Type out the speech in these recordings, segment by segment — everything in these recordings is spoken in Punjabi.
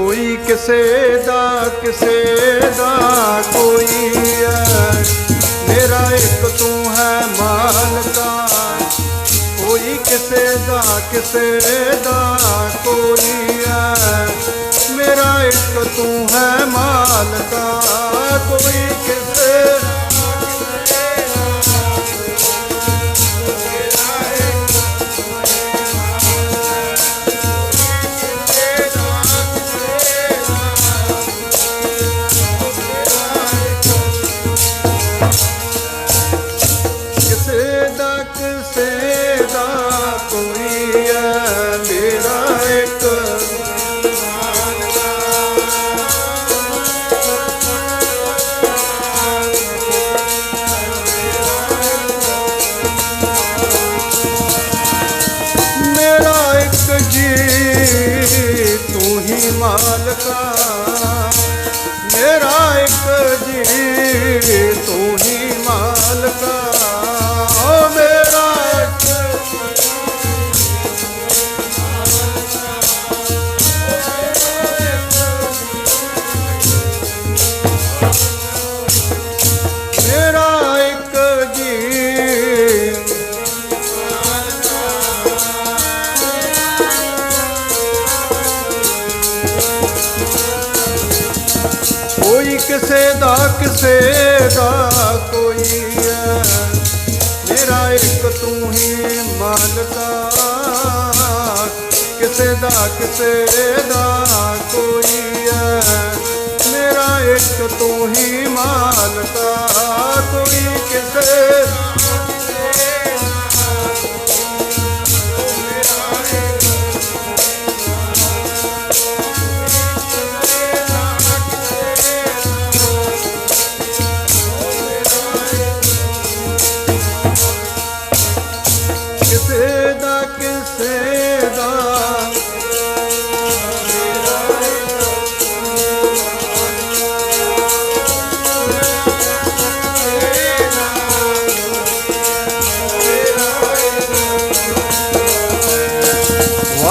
ਕੋਈ ਕਿਸੇ ਦਾ ਕਿਸੇ ਦਾ ਕੋਈ ਹੈ ਮੇਰਾ ਇੱਕ ਤੂੰ ਹੈ ਮਾਲਕਾ। ਕੋਈ ਕਿਸੇ ਦਾ ਕਿਸੇ ਦਾ ਕੋਈ ਹੈ ਮੇਰਾ ਇੱਕ ਤੂੰ ਹੈ ਮਾਲਕਾ। ਕੋਈ ਕਿਸੇ ਤੂੰ ਹੀ ਮਾਲਕਾ ਮੇਰਾ ਇੱਕ ਜੀ ਤੂੰ ਹੀ ਕਿਸੇ ਦਾ ਕਿਸੇ ਦਾ ਕੋਈ ਹੈ। ਮੇਰਾ ਇੱਕ ਤੂੰ ਹੀ ਮਾਲਕਾ ਕਿਸੇ ਦਾ ਕਿਸੇ ਦਾ ਕੋਈ ਹੈ। ਮੇਰਾ ਇੱਕ ਤੂੰ ਹੀ ਮਾਲਕਾ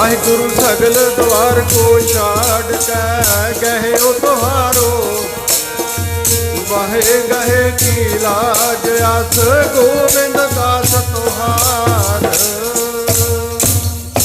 ਵਾਹਿਗੁਰੂ ਸਗਲ ਦਵਾਰ ਕੋ ਛਾੜ ਕੇ ਗਏ ਉਹ ਤੁਹਾਰੋ। ਵਾਹੇ ਗਏ ਕੀ ਲਾਜ, ਅਸ ਗੋਬਿੰਦ